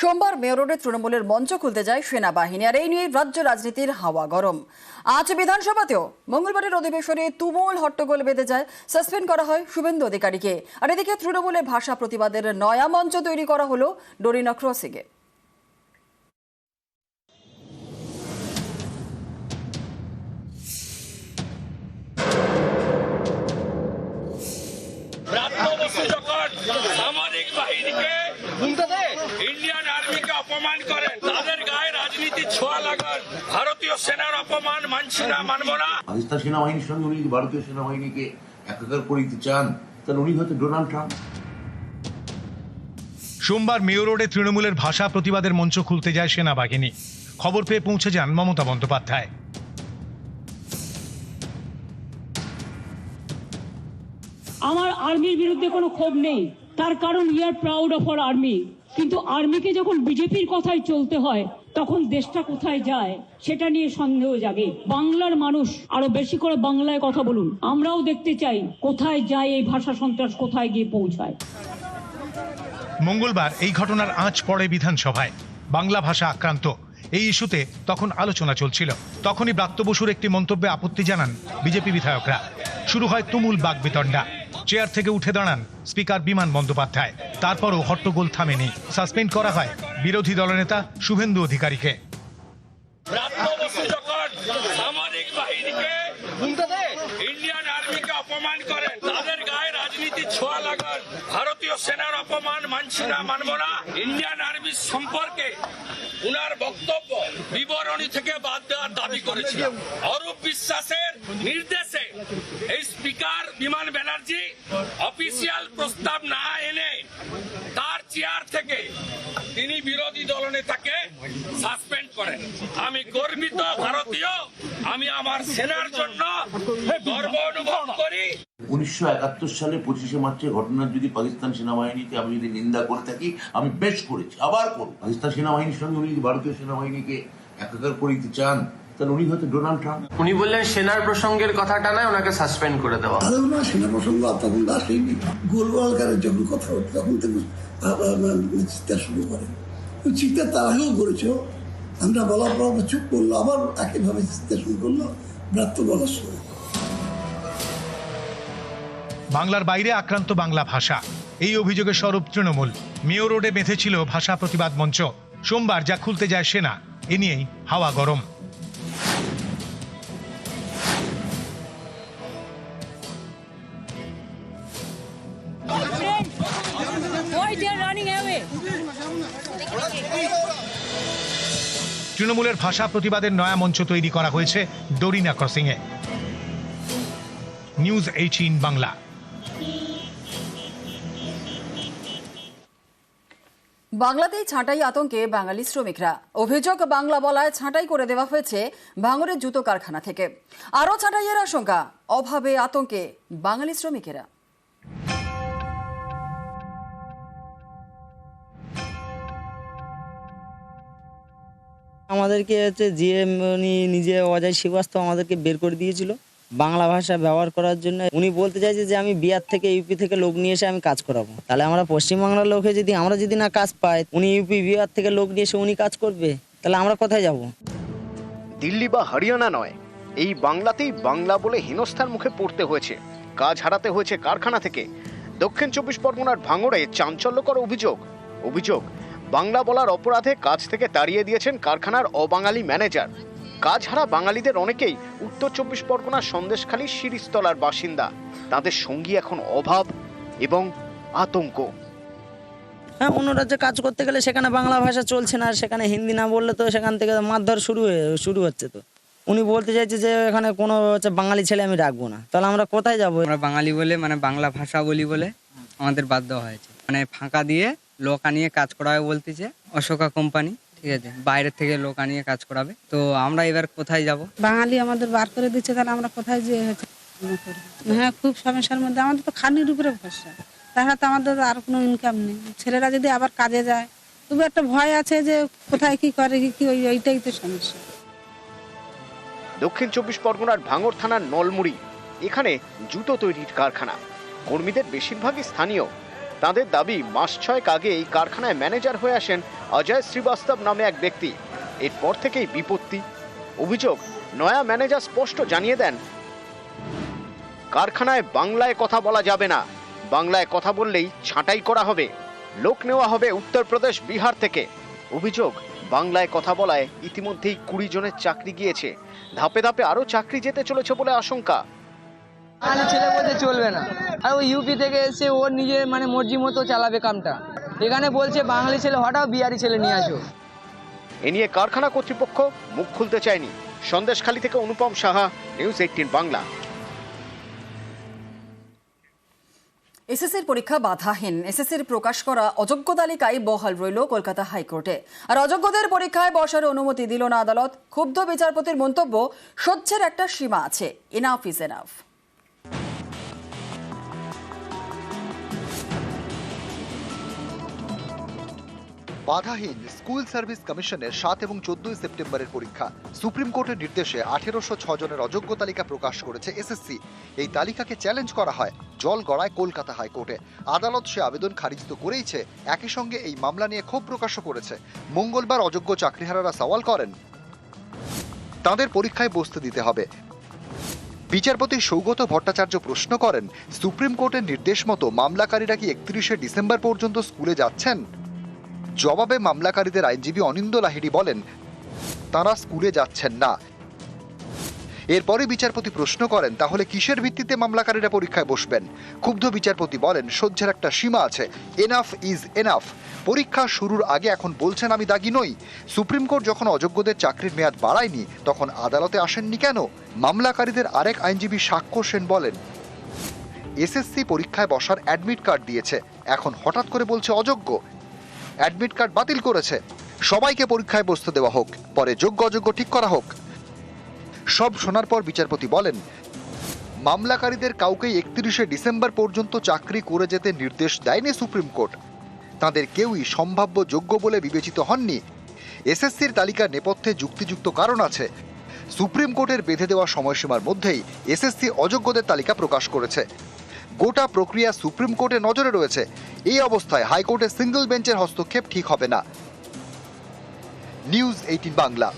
সোমবার মেয়র রোডে তৃণমূলের মঞ্চ খুলতে যায় সেনাবাহিনী, আর এই নিয়ে রাজ্য রাজনীতির হাওয়া গরম। আজ বিধানসভাতেও মঙ্গলবারের অধিবেশনে তুমুল হট্টগোল বেঁধে যায়, সাসপেন্ড করা হয় শুভেন্দু অধিকারীকে। আর এদিকে তৃণমূলের ভাষা প্রতিবাদের নয়া মঞ্চ তৈরি করা হলো ডোরিনা ক্রসিংয়ে। ব্রাত্য বসু যখন সামরিক বাহিনীকে ইন্ডিয়ান আর্মিকে অপমান করেন তাদের গায়ে রাজনীতির ছোঁয়া লাগান। ভারতীয় সেনার অপমান মানছি না মানব না। পাকিস্তান সেনাবাহিনীর সঙ্গে উনি যদি ভারতীয় সেনাবাহিনীকে একাকার করে দিতে চান তাহলে উনি হয়তো ডোনাল্ড ট্রাম্প। সোমবার মেয়র রোডে তৃণমূলের ভাষা প্রতিবাদের মঞ্চ খুলতে যায় সেনাবাহিনী। খবর পেয়ে পৌঁছে যান মমতা বন্দ্যোপাধ্যায়। আমার আর্মির বিরুদ্ধে কোনো ক্ষোভ নেই। তার কারণ we are proud of our army কিন্তু আর্মিকে যখন বিজেপির কথাই চলতে হয়, তখন দেশটা কোথায় যায় সেটা নিয়ে সন্দেহ জাগে। বাংলার মানুষ, আরও বেশি করে বাংলায় কথা বলুন। আমরাও দেখতে চাই কোথায় যায় এই ভাষা সন্ত্রাস, কোথায় গিয়ে পৌঁছায়। মঙ্গলবার এই ঘটনার আঁচ পড়ে বিধানসভায়। বাংলা ভাষা আক্রান্ত। এই ইস্যুতে তখন আলোচনা চলছিল। তখনই ব্রাত্য বসুর একটি মন্তব্যে আপত্তি জানান বিজেপি বিধায়করা। শুরু হয় তুমুল বাগবিতণ্ডা। চেয়ার থেকে উঠে দাঁড়ান স্পিকার বিমান বন্দ্যোপাধ্যায়। তারপরও হট্টগোল থামেনি। সাসপেন্ড করা হয় বিরোধী দলনেতা শুভেন্দু অধিকারীকে। গায়ে ছোঁয়া লাগান। ভারতীয় সেনার অপমান মানছি না, মানব না। ইন্ডিয়ান সম্পর্কে উনার বক্তব্য বিবরণী থেকে বাদ দেওয়ার দাবি করেছিলাম অরূপ বিশ্বাসের নির্দেশে এই স্পিকার বিমান ব্যানার্জি অফিসিয়াল প্রস্তাব না এনে তার চেয়ার থেকে তিনি বিরোধী দলনেতাকে সাসপেন্ড করেন। আমি গর্বিত ভারতীয়, আমি আমার সেনার জন্য গর্ব অনুভব করি। উনিশশো একাত্তর সালে পঁচিশে মার্চের ঘটনার যদি পাকিস্তান সেনাবাহিনীকে আমি যদি নিন্দা করে থাকি, আমি বেশ করেছি। আবার করব। পাকিস্তান সেনাবাহিনীর সঙ্গে উনি ভারতীয় সেনাবাহিনীকে একাকার করে দিতে চান তাহলে উনি হয়তো ডোনাল্ড ট্রাম্প। উনি বললেন সেনার প্রসঙ্গের কথাটা নয় ওনাকে সাসপেন্ড করে দেওয়া। আরে সেনা প্রসঙ্গ তখন আসেনি গোলওয়ালকারের যখন কথা হতো তখন থেকে চিৎকার শুরু করে তো চিৎকার তার আগেও করেছে আমরা বলার পর চুপ করল আবার একইভাবে চিৎকার শুরু করল ব্রাত্য বলার সময়। বাংলার বাইরে আক্রান্ত বাংলা ভাষা। এই অভিযোগে স্বরূপ তৃণমূল। মেয়র রোডে বেঁধেছিল ভাষা প্রতিবাদ মঞ্চ। সোমবার যা খুলতে যায় সেনা এ নিয়েই হাওয়া গরম। তৃণমূলের ভাষা প্রতিবাদের নয়া মঞ্চ তৈরি করা হয়েছে ডোরিনা ক্রসিংয়ে। News eighteen Bangla. বাংলাতেই ছাঁটাই আতঙ্কে বাঙালি শ্রমিকরা। অভিযোগ, বাংলা বলায় ছাঁটাই করে দেওয়া হয়েছে ভাঙরের জুতো কারখানা থেকে। আরও ছাঁটাইয়ের আশঙ্কা, অভাবে আতঙ্কে বাঙালি শ্রমিকেরা। আমাদেরকে হচ্ছে জিএম উনি নিজে অজয় শ্রীবাস্তব আমাদেরকে বের করে দিয়েছিল বাংলা ভাষা ব্যবহার করার জন্য। উনি বলতে চাইছে যে, আমি বিহার থেকে ইউপি থেকে লোক নিয়ে এসে আমি কাজ করাবো। তাহলে আমরা পশ্চিমবাংলার লোকে যদি আমরা যদি না কাজ পাই, উনি ইউপি, বিহার থেকে লোক নিয়ে এসে উনি কাজ করবে, তাহলে আমরা কোথায় যাব? দিল্লি বা হরিয়ানা নয়, এই বাংলাতেই বাংলা বলে হেনস্থার মুখে পড়তে হয়েছে। কাজ হারাতে হয়েছে কারখানা থেকে। দক্ষিণ চব্বিশ পরগনার ভাঙড়ে চাঞ্চল্যকর অভিযোগ। অভিযোগ বাংলা বলার অপরাধে কাজ থেকে তাড়িয়ে দিয়েছেন কারখানার অবাঙালি ম্যানেজার। কাজ হারা বাঙালিদের অনেকেই উত্তর চব্বিশ পরগনার সন্দেশখালী শিরিস্তলার বাসিন্দা। তাদের সঙ্গী এখন অভাব এবং আতঙ্ক। হ্যাঁ অন্য রাজ্যে কাজ করতে গেলে সেখানে বাংলা ভাষা চলছে না আর সেখানে হিন্দি না বললে তো সেখান থেকে মারধর শুরু হয়ে শুরু হচ্ছে তো। উনি বলতে চাইছে যে এখানে কোনো হচ্ছে বাঙালি ছেলে আমি রাখব না। তাহলে আমরা কোথায় যাব? আমরা বাঙালি বলে মানে বাংলা ভাষা বলি বলে আমাদের বাধ্য হয়েছে। মানে ফাঁকা দিয়ে লোক আনিয়ে কাজ করাবে বলতেছে অশোকা কোম্পানি ঠিক আছে? বাইরের থেকে লোক আনিয়ে কাজ করাবে। তো আমরা এবার কোথায় যাব? বাঙালি আমাদের বার করে দিচ্ছে তাহলে আমরা কোথায় যেয়ে হচ্ছে? হ্যাঁ খুব সমস্যার মধ্যে। আমাদের তো খানির উপরে ভরসা। তাছাড়া তো আমাদের আর কোনো ইনকাম নেই। ছেলেরা যদি আবার কাজে যায় তবু একটা ভয় আছে যে কোথায় কি করে কি কি ওই ওইটাই তো সমস্যা। দক্ষিণ চব্বিশ পরগনার ভাঙর থানার নলমুড়ি। এখানে জুতো তৈরির কারখানা। কর্মীদের বেশিরভাগই স্থানীয়। তাদের দাবি, মাস ছয়েক আগে এই কারখানায় ম্যানেজার হয়ে আসেন অজয় শ্রীবাস্তব নামে এক ব্যক্তি। এরপর থেকেই বিপত্তি। অভিযোগ, নয়া ম্যানেজার স্পষ্ট জানিয়ে দেন, কারখানায় বাংলায় কথা বলা যাবে না। বাংলায় কথা বললেই ছাঁটাই করা হবে। লোক নেওয়া হবে উত্তরপ্রদেশ, বিহার থেকে। অভিযোগ, বাংলায় কথা বলায় ইতিমধ্যেই কুড়ি জনের চাকরি গিয়েছে। ধাপে ধাপে আরও চাকরি যেতে চলেছে বলে আশঙ্কা। বাঙালি ছেলে বলতে চলবে না। আর ওই ইউপি থেকে এসে ওর নিজের মানে মর্জি মতো চালাবে কামটা। এখানে বলছে বাঙালি ছেলে হঠাৎ বিহারি ছেলে নিয়ে আসো। এ নিয়ে কারখানা কর্তৃপক্ষ মুখ খুলতে চায়নি। সন্দেশখালী থেকে অনুপম সাহা নিউজ এইটিন বাংলা। এসএসসির পরীক্ষা বাধাহীন। এসএসসির প্রকাশ করা অযোগ্য তালিকায় বহাল রইল কলকাতা হাইকোর্টে। আর অযোগ্যদের পরীক্ষায় বসার অনুমতি দিল না আদালত। ক্ষুব্ধ বিচারপতির মন্তব্য সহ্যের একটা সীমা আছে। এনাফ ইজ এনাফ বাধাহীন স্কুল সার্ভিস কমিশনের সাত এবং চোদ্দই সেপ্টেম্বরের পরীক্ষা। সুপ্রিম কোর্টের নির্দেশে আঠেরোশো জনের অযোগ্য তালিকা প্রকাশ করেছে এসএসসি। এই তালিকাকে চ্যালেঞ্জ করা হয়, জল গড়ায় কলকাতা হাইকোর্টে। আদালত সে আবেদন খারিজ তো করেইছে, একই সঙ্গে এই মামলা নিয়ে ক্ষোভ প্রকাশও করেছে। মঙ্গলবার অযোগ্য চাকরিহারারা সওয়াল করেন, তাদের পরীক্ষায় বসতে দিতে হবে। বিচারপতি সৌগত ভট্টাচার্য প্রশ্ন করেন, সুপ্রিম কোর্টের নির্দেশ মতো মামলাকারীরা কি একত্রিশে ডিসেম্বর পর্যন্ত স্কুলে যাচ্ছেন? জবাবে মামলাকারীদের আইনজীবী অনিন্দ লাহিড়ি বলেন, তারা স্কুলে যাচ্ছেন না। এরপরে বিচারপতি প্রশ্ন করেন, তাহলে কিসের ভিত্তিতে মামলাকারীরা পরীক্ষায় বসবেন? ক্ষুব্ধ বিচারপতি বলেন, সহ্যের একটা সীমা আছে। এনাফ ইজ এনাফ পরীক্ষা শুরুর আগে এখন বলছেন আমি দাগি নই। সুপ্রিম কোর্ট যখন অযোগ্যদের চাকরির মেয়াদ বাড়ায়নি, তখন আদালতে আসেননি কেন? মামলাকারীদের আরেক আইনজীবী সাক্ষ্য সেন বলেন, এসএসসি পরীক্ষায় বসার অ্যাডমিট কার্ড দিয়েছে। এখন হঠাৎ করে বলছে অযোগ্য। অ্যাডমিট কার্ড বাতিল করেছে। সবাইকে পরীক্ষায় বসতে দেওয়া হোক, পরে যোগ্য অযোগ্য ঠিক করা হোক। সব শোনার পর বিচারপতি বলেন, মামলাকারীদের কাউকেই একত্রিশে ডিসেম্বর পর্যন্ত চাকরি করে যেতে নির্দেশ দেয়নি সুপ্রিম কোর্ট। তাদের কেউই সম্ভাব্য যোগ্য বলে বিবেচিত হননি। এসএসসির তালিকার নেপথ্যে যুক্তিযুক্ত কারণ আছে। সুপ্রিম কোর্টের বেঁধে দেওয়া সময়সীমার মধ্যেই এসএসসি অযোগ্যদের তালিকা প্রকাশ করেছে। গোটা প্রক্রিয়া সুপ্রিম কোর্টে নজরে রয়েছে। এই অবস্থায় হাইকোর্টের সিঙ্গল বেঞ্চের হস্তক্ষেপ ঠিক হবে না। News eighteen Bangla.